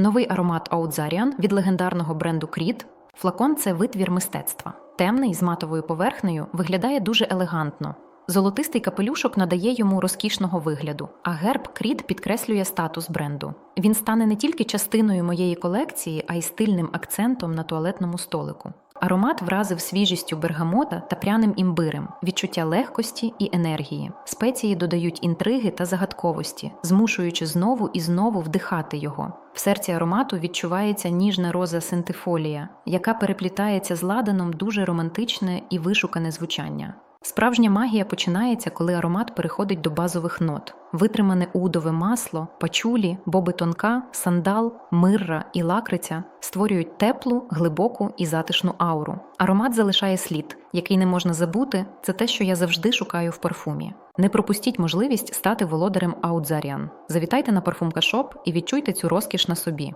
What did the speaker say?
новий аромат Аудзаріан від легендарного бренду Кріт. Флакон це витвір мистецтва. Темний з матовою поверхнею виглядає дуже елегантно. Золотистий капелюшок надає йому розкішного вигляду, а герб Крід підкреслює статус бренду. Він стане не тільки частиною моєї колекції, а й стильним акцентом на туалетному столику. Аромат вразив свіжістю бергамота та пряним імбирем, відчуття легкості і енергії. Спеції додають інтриги та загадковості, змушуючи знову і знову вдихати його. В серці аромату відчувається ніжна роза синтифолія, яка переплітається з ладаном дуже романтичне і вишукане звучання. Справжня магія починається, коли аромат переходить до базових нот: витримане удове масло, пачулі, боби тонка, сандал, мирра і лакриця створюють теплу, глибоку і затишну ауру. Аромат залишає слід, який не можна забути. Це те, що я завжди шукаю в парфумі. Не пропустіть можливість стати володарем Аудзаріан. Завітайте на парфумкашоп і відчуйте цю розкіш на собі.